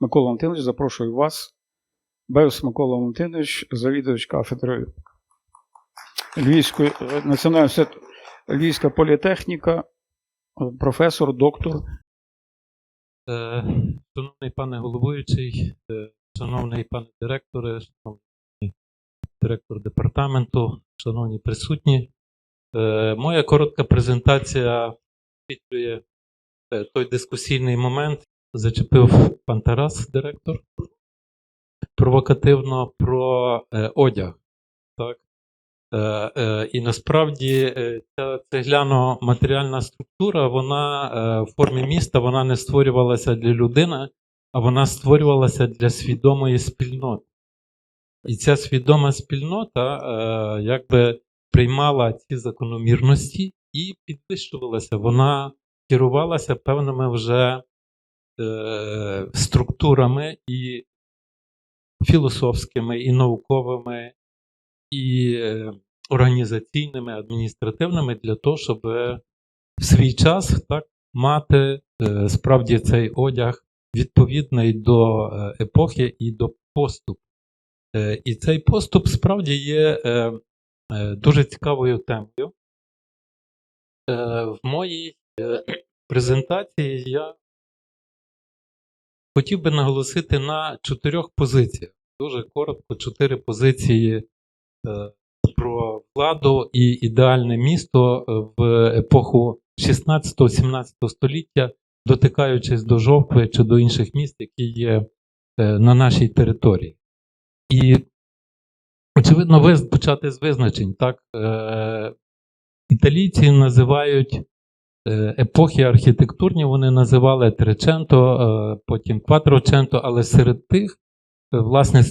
Микола Валентинович, запрошую вас. Беус Микола Валентинович, завідувач кафедри Львівської е, національної Львівська політехніка, професор, доктор. Е, Шановний пане головуючий, е, шановний пане директоре, шановний директор департаменту, шановні присутні, моя коротка презентація підсвітлює той дискусійний момент, зачепив пан Тарас, директор, провокативно про е, одяг. Так? Е, е, І насправді е, ця цегляно-матеріальна структура, вона е, в формі міста вона не створювалася для людини, а вона створювалася для свідомої спільноти. І ця свідома спільнота е, якби приймала ці закономірності і підвищувалася. Вона керувалася певними вже е, структурами і філософськими, і науковими, і е, організаційними, адміністративними для того, щоб в свій час так мати е, справді цей одяг відповідний до е, епохи і до поступу. Е, І цей поступ справді є е, е, дуже цікавою темою. Е, В моїй е, презентації я хотів би наголосити на чотирьох позиціях. Дуже коротко, чотири позиції е, про владу і ідеальне місто в епоху 16-17 століття, дотикаючись до Жовкви чи до інших міст, які є е, на нашій території. І, очевидно, ви почати з визначень. Так? Е, Італійці називають е, епохи архітектурні, вони називали Треченто, е, потім Кватроченто, але серед тих, е, власне,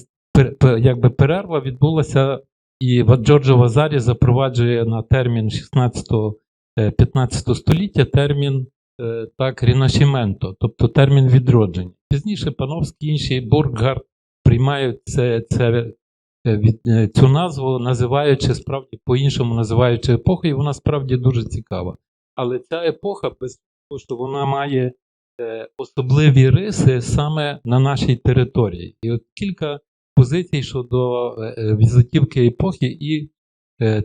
якби перерва відбулася, і Джорджо Вазарі запроваджує на термін 16-15 століття термін е, так, рінашіменто, тобто термін відродження. Пізніше Пановський інші Бурггард приймають це, це, е, е, цю назву, називаючи справді по-іншому називаючи епоху, і вона справді дуже цікава. Але ця епоха, без того, що вона має е, особливі риси саме на нашій території. І от кілька позицій щодо е, е, візитівки епохи і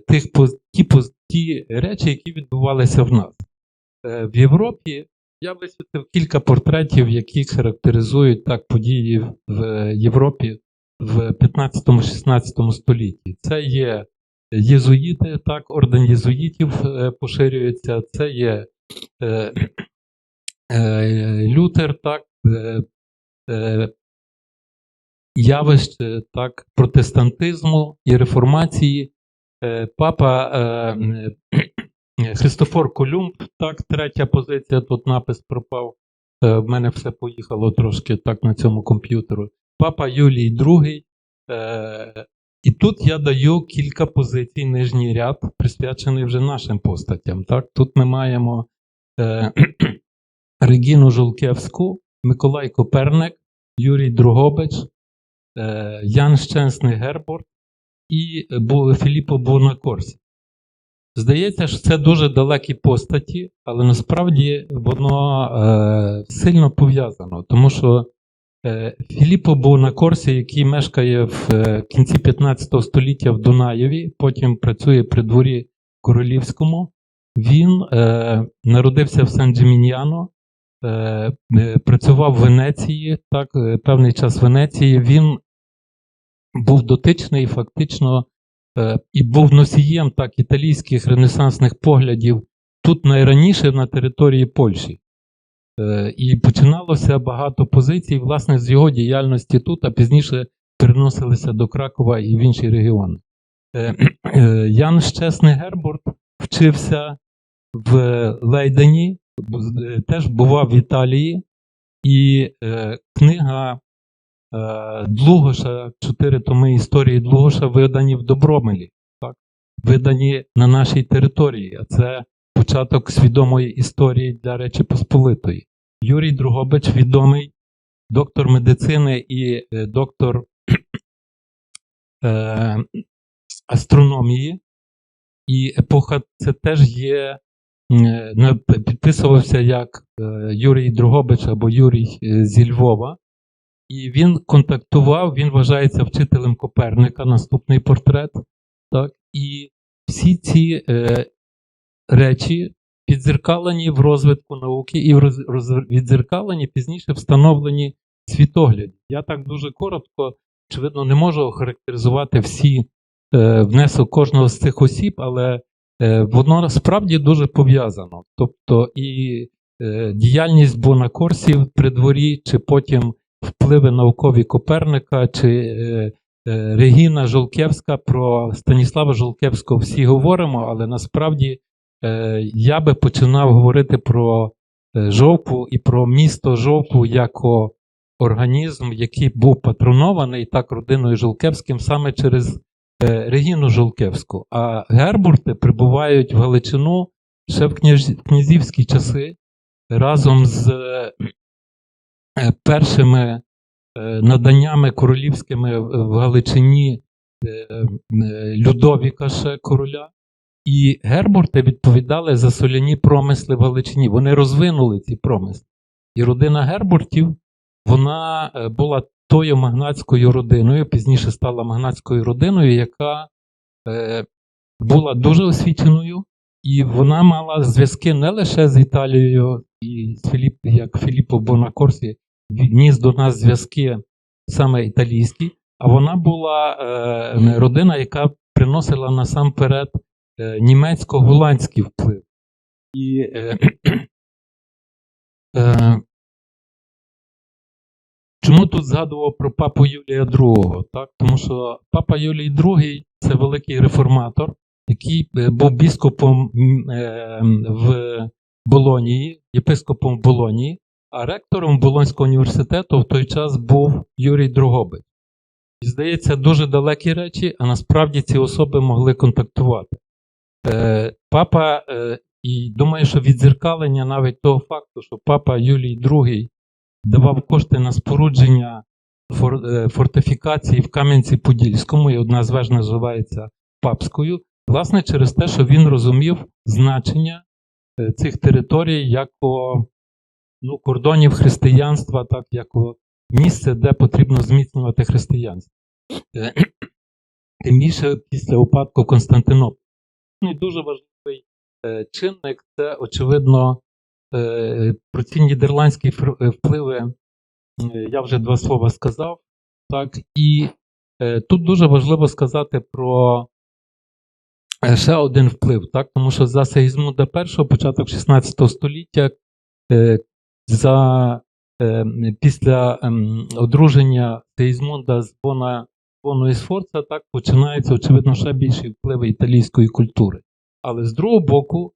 тих ті, ті речі, які відбувалися в нас. В Європі я висвітлив кілька портретів, які характеризують так події в Європі в 15-16 столітті. Це є єзуїти, так, орден єзуїтів е, поширюється, це є е, е, Лютер, так, явище так, протестантизму і реформації. Папа Христофор Колумб, так, третя позиція, тут напис пропав. В мене все поїхало трошки так на цьому комп'ютеру. Папа Юлій II. Е, і тут я даю кілька позицій, нижній ряд, присвячений вже нашим постатям. Так? Тут ми маємо е, Регіну Жолкевську, Миколай Коперник, Юрій Другобич, е, Ян Щенсний Герборт і Філіппо Бонакорсі. Здається, що це дуже далекі постаті, але насправді воно е, сильно пов'язано, тому що е, Філіппо Бонакорсі, який мешкає в е, кінці 15 століття в Дунаєві, потім працює при дворі королівському, він е, народився в Сан-Джиміньяно, е, е, працював в Венеції, так, певний час в Венеції. Він був дотичний фактично е, і був носієм так італійських ренесансних поглядів тут найраніше на території Польщі. Е, І починалося багато позицій, власне, з його діяльності тут, а пізніше переносилися до Кракова і в інші регіони. Е, е, Ян Щесний Гербурт вчився в Лейдені, теж бував в Італії, і книга Длугоша, чотири томи історії Длугоша видані в Добромелі, так? видані на нашій території. А це початок свідомої історії для Речі Посполитої. Юрій Другобич, відомий доктор медицини і е, доктор е, астрономії. І епоха це теж є, е, підписувався як е, Юрій Другобич або Юрій зі Львова. І він контактував, він вважається вчителем Коперника, наступний портрет. Так? І всі ці е, речі підзеркалені в розвитку науки і роз, відзеркалені пізніше встановлені світогляді. Я так дуже коротко, очевидно, не можу охарактеризувати всі е, внесок кожного з цих осіб, але е, воно справді дуже пов'язано. Тобто і е, діяльність Бонакорсів при дворі, чи потім впливи наукові Коперника, чи е, е, Регіна Жолкевська, про Станіслава Жолкевського всі говоримо, але насправді я би починав говорити про е, Жовку і про місто Жовку як організм, який був патронований так родиною Жолкевським саме через е, Регіну Жолкевську. А гербурти прибувають в Галичину ще в князівські часи разом з е, е, першими е, наданнями королівськими в Галичині е, е, Людовіка ще короля. І гербурти відповідали за соляні промисли в Галичині. Вони розвинули ці промисли. І родина гербуртів вона е, була тою магнатською родиною, пізніше стала магнатською родиною, яка е, була дуже освіченою, і вона мала зв'язки не лише з Італією, і Філіп, як Філіппо Бонакорсі вніс до нас зв'язки саме італійські, а вона була е, родина, яка приносила насамперед німецько-голландський вплив. І е, е, Чому тут згадував про папу Юлія II? Так? Тому що папа Юлій II це великий реформатор, який е, був біскопом е, в Болонії, єпископом в Болонії, а ректором Болонського університету в той час був Юрій Дрогобич. І здається, дуже далекі речі, а насправді ці особи могли контактувати. Е, Папа, е, і думаю, що відзеркалення навіть того факту, що папа Юлій II давав кошти на спорудження е, фортифікації в Кам'янці-Подільському, і одна з веж називається Папською, власне, через те, що він розумів значення цих територій як ну, кордонів християнства, так як місце, де потрібно зміцнювати християнство. Тим більше після упадку Константинополя. Ну, дуже важливий е, чинник це, очевидно, е, про ці нідерландські е, впливи я вже два слова сказав. Так, і тут дуже важливо сказати про ще один вплив, так, тому що за Сигізмунда І, початок 16 століття, за, після ем, одруження Сигізмунда з Бона, Боною Сфорца, так починаються, очевидно, ще більші впливи італійської культури. Але з другого боку,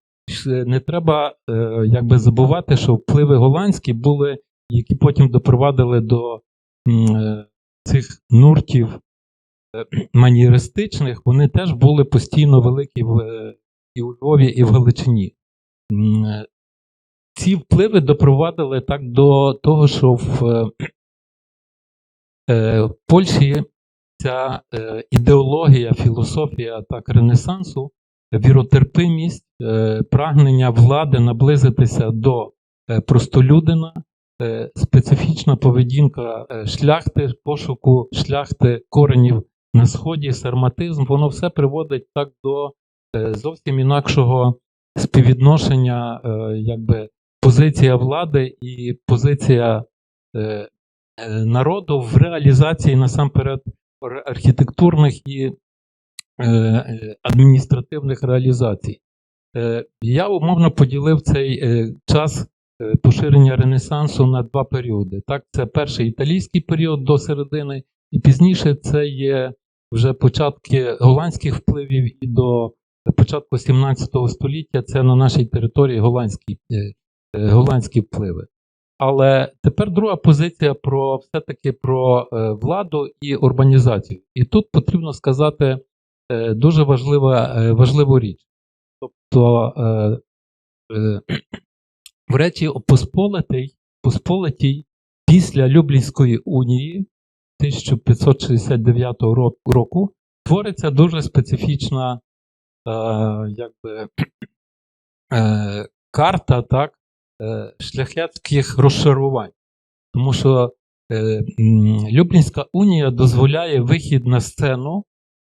не треба е, якби забувати, що впливи голландські були, які потім допровадили до е, цих нуртів е, манієристичних, вони теж були постійно великі в, і у Львові, і в Галичині. Ці впливи допровадили так до того, що в Польщі ця е, ідеологія, філософія так, Ренесансу, віротерпимість, е, прагнення влади наблизитися до е, простолюдина, специфічна поведінка шляхти, пошуку шляхти коренів на сході, сарматизм, воно все приводить так до зовсім інакшого співвідношення, якби позиція влади і позиція народу в реалізації насамперед архітектурних і е, е, адміністративних реалізацій. Е, Я умовно поділив цей час поширення Ренесансу на два періоди. Так, це перший італійський період до середини, і пізніше це є вже початки голландських впливів і до початку 17 століття це на нашій території голландські, голландські впливи. Але тепер друга позиція про все-таки про е, владу і урбанізацію. І тут потрібно сказати е, дуже важлива, е, важливу річ. Тобто, в речі Посполитий, Посполитій після Люблінської унії 1569 року твориться дуже специфічна якби, карта так, е, шляхетських розшарувань. Тому що е, Люблінська унія дозволяє вихід на сцену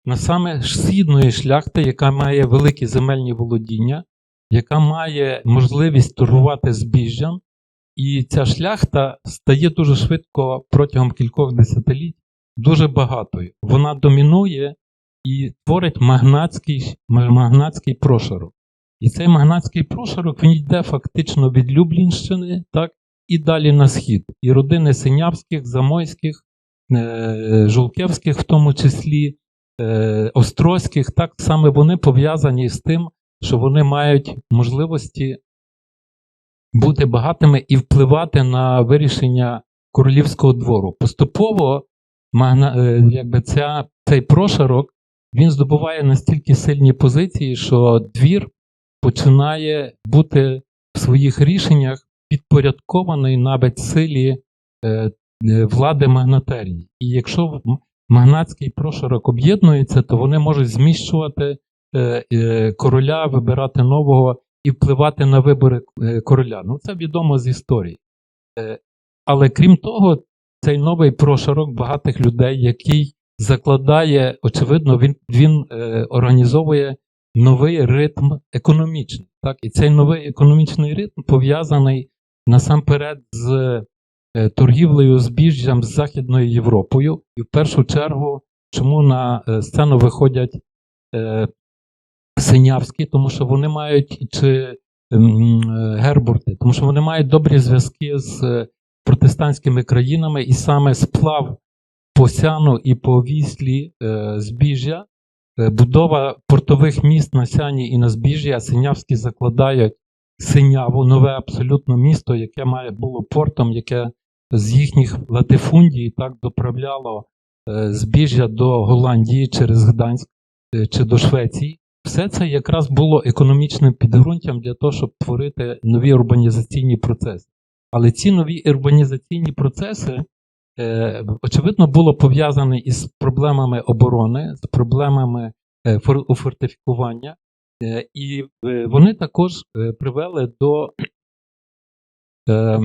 на саме східної шляхти, яка має великі земельні володіння, яка має можливість торгувати збіжжям, і ця шляхта стає дуже швидко протягом кількох десятиліть дуже багатою. Вона домінує і творить магнатський, магнатський прошарок. І цей магнатський прошарок він йде фактично від Люблінщини, так, і далі на схід. І родини Синявських, Замойських, е, Жулкевських, в тому числі, е, Острозьких, так саме вони пов'язані з тим, що вони мають можливості бути багатими і впливати на вирішення королівського двору. Поступово е, якби ця, цей прошарок він здобуває настільки сильні позиції, що двір починає бути в своїх рішеннях підпорядкований навіть силі е, е, влади магнатерії. І якщо магнатський прошарок об'єднується, то вони можуть зміщувати е, короля, вибирати нового і впливати на вибори короля. Ну, це відомо з історії. Але крім того, цей новий прошарок багатих людей, який закладає, очевидно, він, він е, організовує новий ритм економічний. Так? І цей новий економічний ритм пов'язаний насамперед з е, торгівлею збіжжям з Західною Європою. І в першу чергу, чому на е, сцену виходять е, синявські, тому що вони мають чи е, гербурти, тому що вони мають добрі зв'язки з протестантськими країнами, і саме сплав по сяну і по віслі збіжжя, будова портових міст на сяні і на збіжжі, а синявські закладають синяву, нове абсолютно місто, яке має було портом, яке з їхніх латифундій так доправляло е, збіжжя до Голландії через Гданськ е, чи до Швеції. Все це якраз було економічним підґрунтям для того, щоб творити нові урбанізаційні процеси. Але ці нові урбанізаційні процеси, е, очевидно, було пов'язані із проблемами оборони, з проблемами е, фортифікування, е, і е, вони також е, привели до е,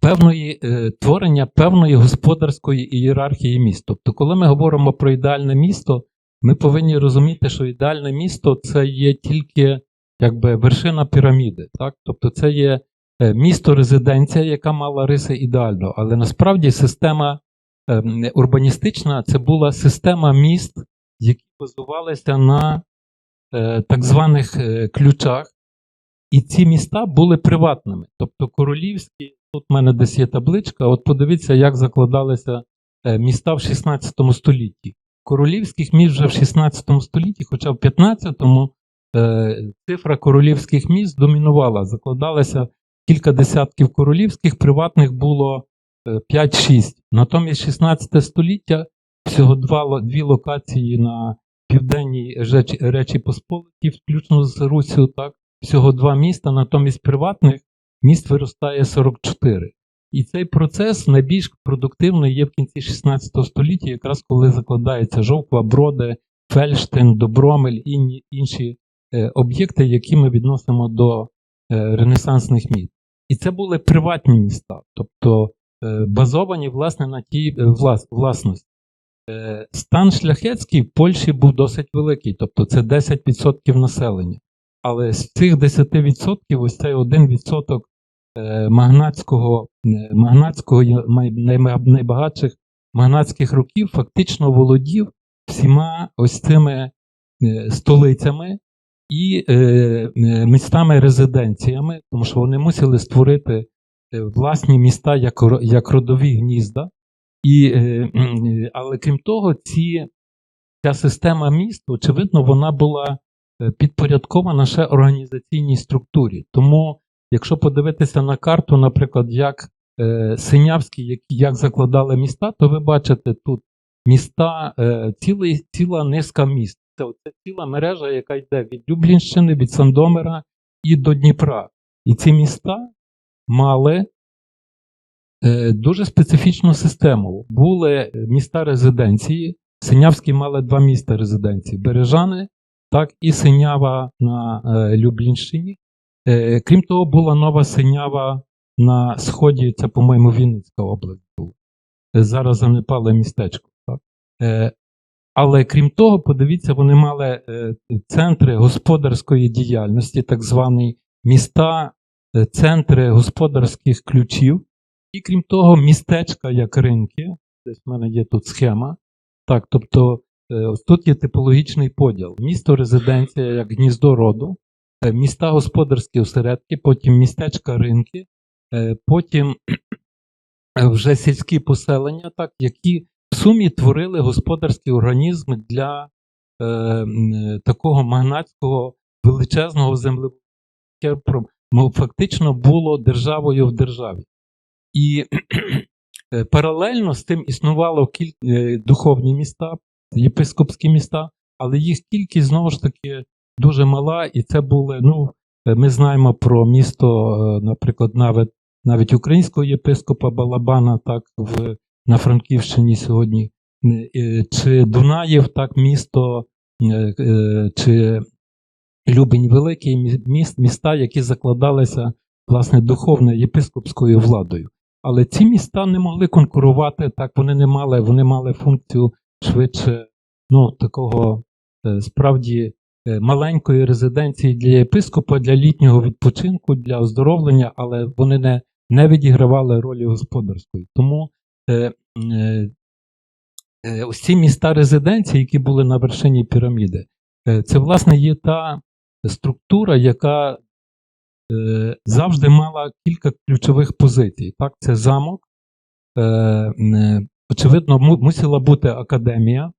певної е, творення певної господарської ієрархії міст. Тобто, коли ми говоримо про ідеальне місто, ми повинні розуміти, що ідеальне місто це є тільки якби вершина піраміди. Так? Тобто, це є е, місто-резиденція, яка мала риси ідеально, але насправді система е, урбаністична це була система міст, які базувалися на е, так званих е, ключах. І ці міста були приватними. Тобто королівські, тут в мене десь є табличка, от подивіться, як закладалися міста в 16 столітті. Королівських міст вже в 16 столітті, хоча в 15-му е, цифра королівських міст домінувала. Закладалося кілька десятків королівських, приватних було е, 5-6. Натомість 16 століття всього два, дві локації на південній Речі, Речі Посполитій, включно з Русію, так, всього два міста, натомість приватних міст виростає 44. І цей процес найбільш продуктивний є в кінці 16 століття, якраз коли закладається Жовква, Броди, Фельштин, Добромель і інші е, об'єкти, які ми відносимо до е, ренесансних міст. І це були приватні міста, тобто е, базовані власне на тій е, влас, власності. Е, Стан шляхетський в Польщі був досить великий, тобто це 10% населення. Але з цих 10% ось цей 1% е, магнатського, е, магнатського найбагатших магнатських років фактично володів всіма ось цими е, столицями і е, е, містами-резиденціями, тому що вони мусили створити е, власні міста як, як родові гнізда. І, але крім того, ці, ця система міст, очевидно, вона була підпорядкована ще організаційній структурі. Тому, якщо подивитися на карту, наприклад, як Синявські, як, як закладали міста, то ви бачите тут міста, цілий, ціла низка міст. Це, це ціла мережа, яка йде від Люблінщини, від Сандомира і до Дніпра. І ці міста мали е, дуже специфічну систему. Були міста резиденції. Синявські мали два міста резиденції: Бережани, так і Синява на е, Люблінщині. Е, крім того, була нова Синява на сході, це, по-моєму, Вінницька область була. Е, Зараз занепале містечко. Так? Е, але крім того, подивіться, вони мали е, центри господарської діяльності, так звані міста, е, центри господарських ключів. І крім того, містечка як ринки. Десь в мене є тут схема. Так, тобто е, тут є типологічний поділ: місто резиденція як гніздо роду, міста господарські осередки, потім містечка ринки, потім вже сільські поселення, так, які сумі творили господарський організм для е, такого магнатського величезного яке фактично було державою в державі. І е, паралельно з тим існувало кіль... е, духовні міста, єпископські міста, але їх кількість знову ж таки дуже мала, і це були, ну, ми знаємо про місто, е, наприклад, навіть, навіть українського єпископа Балабана, так, в, на Франківщині сьогодні, е, чи Дунаєв, так, місто, е, е, чи Любень Великий, міст, міста, які закладалися власне духовною єпископською владою. Але ці міста не могли конкурувати, так вони не мали, вони мали функцію швидше ну, такого справді маленької резиденції для єпископа, для літнього відпочинку, для оздоровлення, але вони не, не відігравали ролі господарської. Тому ось ці міста резиденції, які були на вершині піраміди, е, це власне є та структура, яка е, завжди мала кілька ключових позицій. Так, це замок. Е, е, очевидно, мусила бути академія,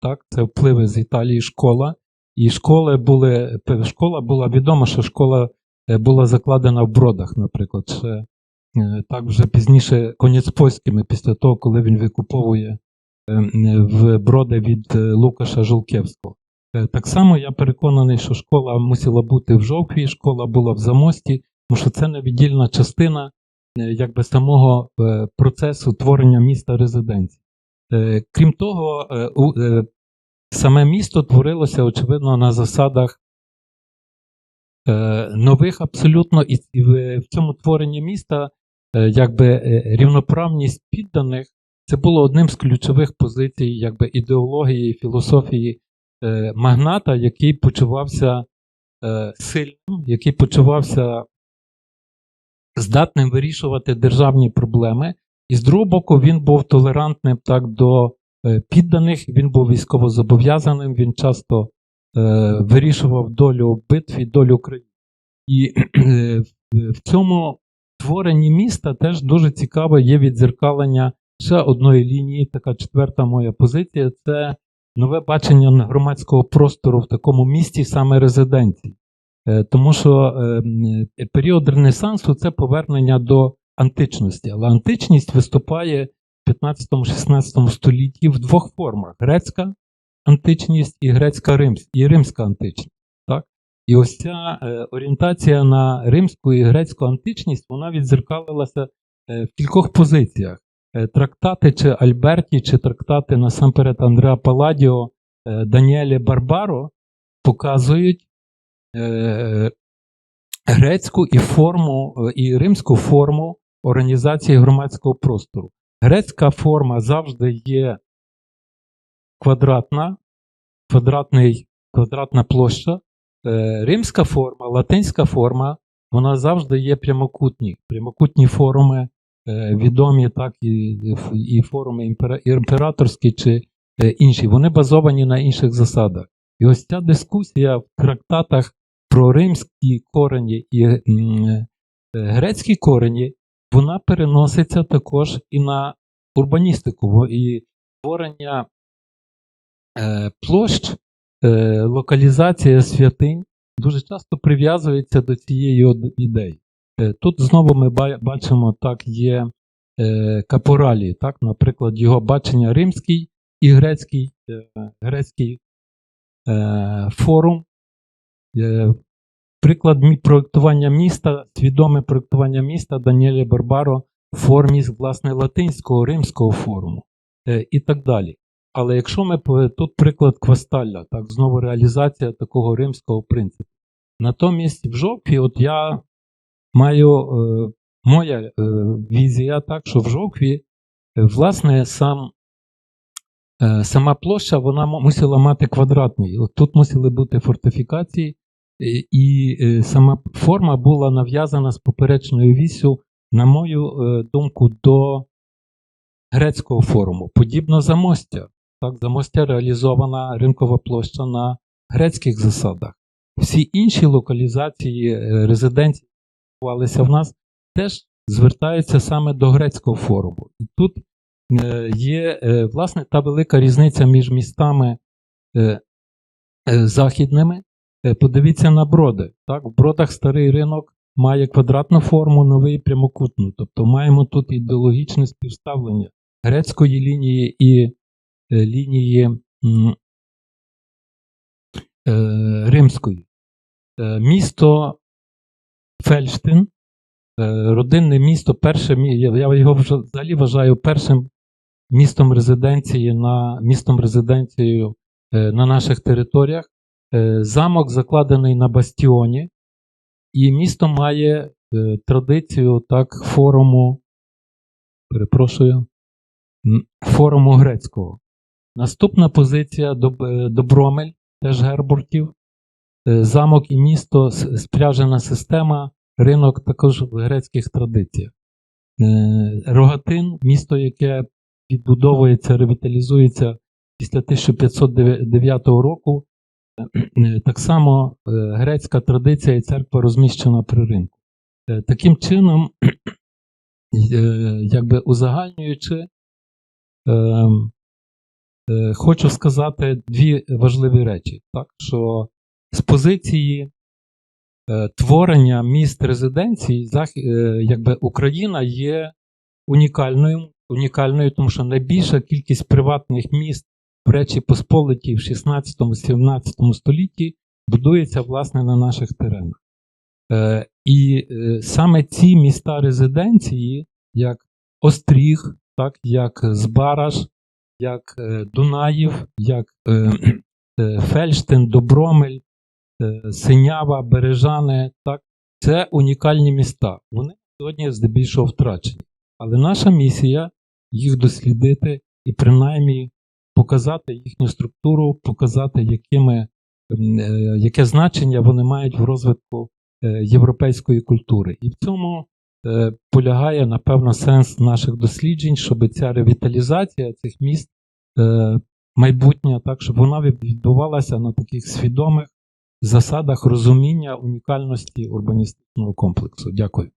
так, це впливи з Італії, школа. І школи були, школа була відома, що школа е, була закладена в бродах, наприклад. Ще, е, так вже пізніше конець польськими, після того, коли він викуповує е, е, в броди від е, Лукаша Жолкевського. Е, Так само я переконаний, що школа мусила бути в Жовкві, школа була в Замості, тому що це невіддільна частина е, якби самого е, процесу творення міста резиденції. Е, Крім того, е, е, саме місто творилося, очевидно, на засадах е, нових абсолютно, і в цьому творенні міста е, якби е, рівноправність підданих це було одним з ключових позицій якби ідеології, філософії е, магната, який почувався е, сильним, який почувався здатним вирішувати державні проблеми. І з другого боку, він був толерантним так до е, підданих, він був військовозобов'язаним, він часто е, вирішував долю битві, долю країни. І е, в цьому творенні міста теж дуже цікаве є відзеркалення ще одної лінії, така четверта моя позиція це нове бачення громадського простору в такому місті, саме резиденції. Е, Тому що е, м, е, період Ренесансу це повернення до античності. Але античність виступає в 15-16 столітті в двох формах: грецька античність і грецька і римська античність. І ось ця е, орієнтація на римську і грецьку античність вона відзеркалилася е, в кількох позиціях. Е, Трактати чи Альберті, чи трактати насамперед Андреа Паладіо, Даніелі Барбаро показують грецьку і форму, і римську форму організації громадського простору. Грецька форма завжди є квадратна, квадратний, квадратна площа. Е, Римська форма, латинська форма, вона завжди є прямокутні. Прямокутні форуми е, відомі, так, і, і форуми імператорські чи е, інші. Вони базовані на інших засадах. І ось ця дискусія в трактатах про римські корені і грецькі корені, вона переноситься також і на урбаністику, і створення е, площ, локалізація святинь дуже часто прив'язується до цієї ідеї. Е, тут знову ми бачимо, так, є е, капоралі, так, наприклад, його бачення римський і грецький, е, грецький е, форум. Е, Приклад проєктування міста, свідоме проєктування міста Даніелі Барбаро в формі власне латинського римського форуму е, і так далі. Але якщо ми тут приклад Квасталля, так знову реалізація такого римського принципу. Натомість в жовтні, от я маю е, моя е, візія так, що в Жовкві, е, власне, сам, е, сама площа вона мусила мати квадратний. От тут мусили бути фортифікації, е, і е, сама форма була нав'язана з поперечною вісю, на мою е, думку, до грецького форуму. Подібно замостя. Так, замостя реалізована ринкова площа на грецьких засадах. Всі інші локалізації е, резиденцій, які відбувалися в нас, теж звертаються саме до грецького форуму. І тут е, є е, власне та велика різниця між містами західними. Подивіться на броди. Так? В бродах старий ринок має квадратну форму, новий прямокутну. Тобто маємо тут ідеологічне співставлення грецької лінії і лінії е, римської. Е, Місто Фельштин, е, родинне місто, перше я його вже взагалі вважаю першим містом резиденції на містом резиденцією е, на наших територіях. Е, Замок закладений на бастіоні, і місто має е, традицію так форуму, перепрошую, форуму грецького. Наступна позиція е, Добромель, теж Гербуртів. Е, Замок і місто, спряжена система, ринок також в грецьких традиціях. Е, Рогатин, місто, яке відбудовується, ревіталізується після 1509 року. Е, Так само е, грецька традиція і церква розміщена при ринку. Е, Таким чином, е, якби узагальнюючи, ем, е, хочу сказати дві важливі речі. Так? Що з позиції е, творення міст резиденцій, е, якби Україна є унікальною, унікальною, тому що найбільша кількість приватних міст в Речі Посполитій в 16-17 столітті будується власне на наших теренах. Е, і е, саме ці міста резиденції, як Остріг, так, як Збараж, як е, Дунаїв, як е, е, Фельштин, Добромель, Синява, Бережани, так, це унікальні міста. Вони сьогодні здебільшого втрачені. Але наша місія їх дослідити і принаймні показати їхню структуру, показати, якими, яке значення вони мають в розвитку європейської культури. І в цьому полягає, напевно, сенс наших досліджень, щоб ця ревіталізація цих міст е, майбутнє, так, щоб вона відбувалася на таких свідомих засадах розуміння унікальності урбаністичного комплексу. Дякую.